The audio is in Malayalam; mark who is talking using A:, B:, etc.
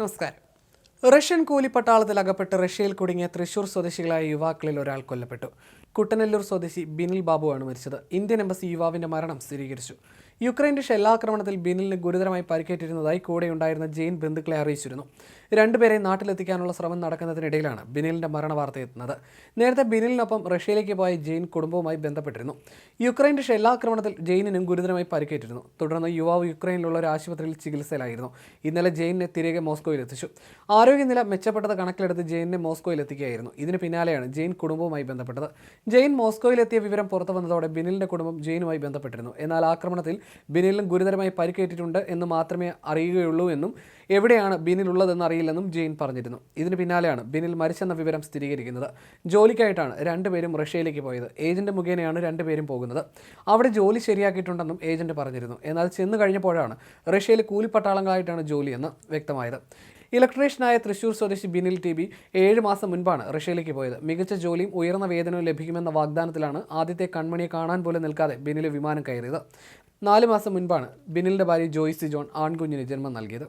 A: നമസ്കാരം. റഷ്യൻ കൂലിപ്പട്ടാളത്തിൽ അകപ്പെട്ട് റഷ്യയിൽ കുടുങ്ങിയ തൃശൂർ സ്വദേശികളായ യുവാക്കളിൽ ഒരാൾ കൊല്ലപ്പെട്ടു. കുട്ടനെല്ലൂർ സ്വദേശി ബിനിൽ ബാബുവാണ് മരിച്ചത്. ഇന്ത്യൻ എംബസി യുവാവിന്റെ മരണം സ്ഥിരീകരിച്ചു. യുക്രൈന്റെ ഷെല്ലാക്രമണത്തിൽ ബിനിലിന് ഗുരുതരമായി പരിക്കേറ്റിരുന്നതായി കൂടെയുണ്ടായിരുന്ന ജെയിൻ ബന്ധുക്കളെ അറിയിച്ചിരുന്നു. രണ്ടുപേരെ നാട്ടിലെത്തിക്കാനുള്ള ശ്രമം നടക്കുന്നതിനിടയിലാണ് ബിനിലിന്റെ മരണ വാർത്ത എത്തുന്നത്. നേരത്തെ ബിനിലിനൊപ്പം റഷ്യയിലേക്ക് പോയ ജെയിൻ കുടുംബവുമായി ബന്ധപ്പെട്ടിരുന്നു. യുക്രൈന്റെ ഷെല്ലാക്രമണത്തിൽ ജെയിനിനും ഗുരുതരമായി പരിക്കേറ്റിരുന്നു. തുടർന്ന് യുവാവ് യുക്രൈനിലുള്ള ഒരു ആശുപത്രിയിൽ ചികിത്സയിലായിരുന്നു. ഇന്നലെ ജെയിനിനെ തിരികെ മോസ്കോയിൽ എത്തിച്ചു ആരോഗ്യനില മെച്ചപ്പെട്ടത് കണക്കിലെടുത്ത് ജെയിനിനെ മോസ്കോയിൽ എത്തിക്കുകയായിരുന്നു ഇതിന് പിന്നാലെയാണ് ജെയിൻ കുടുംബവുമായി ബന്ധപ്പെട്ടത്. ജെയിൻ മോസ്കോയിലെത്തിയ വിവരം പുറത്തു വന്നതോടെ ബിനിലിന്റെ കുടുംബം ജെയിനുമായി ബന്ധപ്പെട്ടിരുന്നു. എന്നാൽ ആക്രമണത്തിൽ ബിനിലിനും ഗുരുതരമായി പരിക്കേറ്റിട്ടുണ്ട് എന്ന് മാത്രമേ അറിയുകയുള്ളൂ എന്നും എവിടെയാണ് ബിനിൽ ഉള്ളതെന്ന് അറിയില്ലെന്നും ജെയിൻ പറഞ്ഞിരുന്നു. ഇതിന് പിന്നാലെയാണ് ബിനിൽ മരിച്ചെന്ന വിവരം സ്ഥിരീകരിക്കുന്നത്. ജോലിക്കായിട്ടാണ് രണ്ടുപേരും റഷ്യയിലേക്ക് പോയത്. ഏജന്റ് മുഖേനയാണ് രണ്ടുപേരും പോകുന്നത്. അവിടെ ജോലി ശരിയാക്കിയിട്ടുണ്ടെന്നും ഏജന്റ് പറഞ്ഞിരുന്നു. എന്നാൽ ചെന്ന് കഴിഞ്ഞപ്പോഴാണ് റഷ്യയിൽ കൂലിപ്പട്ടാളങ്ങളായിട്ടാണ് ജോലിയെന്ന് വ്യക്തമായത്. ഇലക്ട്രീഷ്യനായ തൃശൂർ സ്വദേശി ബിനിൽ ടി ബി ഏഴ് മാസം മുൻപാണ് റഷ്യയിലേക്ക് പോയത്. മികച്ച ജോലിയും ഉയർന്ന വേതനവും ലഭിക്കുമെന്ന വാഗ്ദാനത്തിലാണ് ആദ്യത്തെ കൺമണിയെ കാണാൻ പോലും നിൽക്കാതെ ബിനിൽ വിമാനം കയറിയത്. നാല് മാസം മുൻപാണ് ബിനിലിന്റെ ഭാര്യ ജോയ്സി ജോൺ ആൺകുഞ്ഞിന് ജന്മം നൽകിയത്.